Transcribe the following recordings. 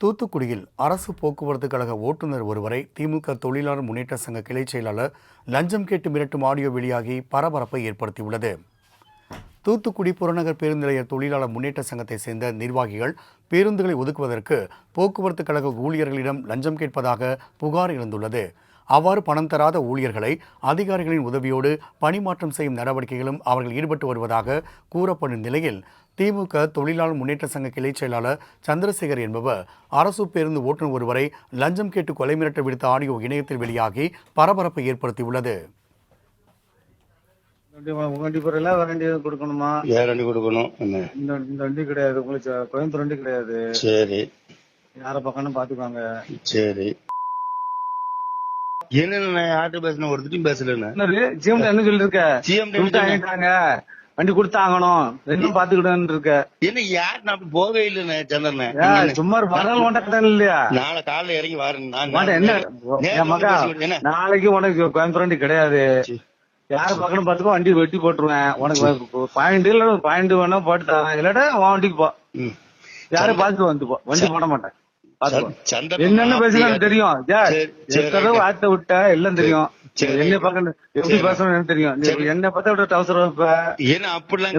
தூத்துக்குடியில் அரசு போக்குவரத்து கழக ஓட்டுநர் ஒருவரை திமுக தொழிலாளர் முன்னேற்ற சங்க கிளை செயலாளர் லஞ்சம் கேட்டு மிரட்டும் ஆடியோ வெளியாகி பரபரப்பை ஏற்படுத்தியுள்ளது. தூத்துக்குடி புறநகர் பேருந்து நிலைய தொழிலாளர் முன்னேற்ற சங்கத்தை சேர்ந்த நிர்வாகிகள் பேருந்துகளை ஒதுக்குவதற்கு போக்குவரத்து கழக ஊழியர்களிடம் லஞ்சம் கேட்பதாக புகார் எழுந்துள்ளது. அவ்வாறு பணம் தராத ஊழியர்களை அதிகாரிகளின் உதவியோடு பணிமாற்றம் செய்யும் நடவடிக்கைகளும் அவர்கள் ஈடுபட்டு வருவதாக கூறப்படும் நிலையில் திமுக தொழிலாளர் முன்னேற்ற சங்க கிளை செயலாளர் சந்திரசேகர் என்பவர் அரசு பேருந்து ஓட்டுநர் ஒருவரை லஞ்சம் கேட்டு கொலை மிரட்ட விடுத்த ஆடியோ இணையத்தில் வெளியாகி பரபரப்பை ஏற்படுத்தியுள்ளது. கொடுக்கணுமா? வண்டி கொடுக்கணும். என்ன? இந்த இந்த வண்டி கிடையாது. உங்களுக்கு கோயம்புத்தூர் வண்டி கிடையாது. சரி. யார பக்கம்னு பாத்துக்கோங்க சரி. என்னன்னு நான் யார்கிட்ட பேசினேன் ஒருத்தரையும் பேசலன்னு என்ன சொல்லிருக்க? சிஎம் வண்டி கொடுத்தாங்கணும் ரெண்டும் பாத்துக்கிட்டு இருக்க என்ன யார் நான் போகவே இல்லைண்ணே சந்திரனே சும்மா வரல் ஒண்டக்கட்டன் இல்லையா? நாளை காலைல இறங்கி வரேன். நான் மாட்ட என்ன? மகா நாளைக்கு உனக்கு கோயம்புத்தூர் கிடையாது. யார பக்கம்னு பாத்துக்கோ வண்டி வெட்டி போட்டுருவேன். உனக்கு பாயிண்ட் இல்ல பாயிண்ட் வேணா போட்டு தரேன். இல்லாட்டா உன் வண்டிக்கு போ. யாரும் பாத்துட்டு வந்து போ. வண்டி போட மாட்டேன். என்னென்ன அப்படியா? தெரியும். எத்தனை. வார்த்தை விட்ட எல்லாம் தெரியும். என்ன பக்கம் எப்படி. பேசணும் தெரியும். என்ன பார்த்தா விட அவசரம் இப்ப ஏன்னா அப்படிலாம்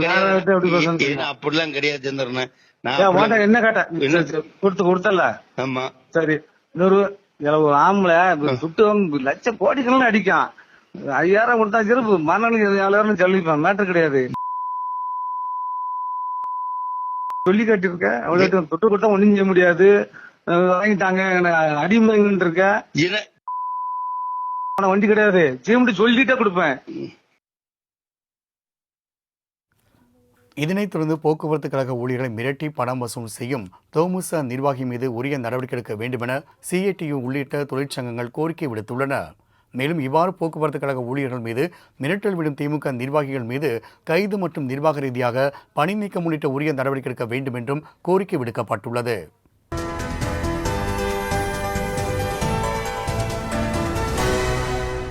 எப்படி பேசணும்? ஏன்னா கிடையாது சந்திரனே நான் என்ன கேட்ட? என்ன? கொடுத்து கொடுத்தல. ஆமா. சரி இன்னொரு இதுல ஒரு ஆம்பளை சுட்டு லட்சம் கோடிக்கெல்லாம் அடிக்கான். ஐயாயிரம் கொடுத்தா சிறப்பு மரணம் ஏழாயிரம் சொல்லிப்பான். மேட்டர் கிடையாது. சொல்லி கட்டிருக்க அவ்வளவு தொட்டு கொடுத்தா ஒண்ணும் செய்ய முடியாது. வாங்கிட்டாங்க. அடிமைங்கன்னு இருக்க. ஆனா வண்டி கிடையாது. ஜிஎம்டி சொல்லிட்டே கொடுப்பேன். இதனைத் தொடர்ந்து போக்குவரத்து கழக ஊழியர்களை மிரட்டி பணம் வசூல் செய்யும் தோமுச நிர்வாகி மீது உரிய நடவடிக்கை எடுக்க வேண்டுமென சிஐடியு உள்ளிட்ட தொழிற்சங்கங்கள் கோரிக்கை விடுத்துள்ளன. மேலும் இவ்வாறு போக்குவரத்து கழக ஊழியர்கள் மீது மிரட்டல் விடும் திமுக நிர்வாகிகள் மீது கைது மற்றும் நிர்வாக ரீதியாக பணி நீக்கம் உள்ளிட்ட உரிய நடவடிக்கை எடுக்க வேண்டும் என்றும் கோரிக்கை விடுக்கப்பட்டுள்ளது.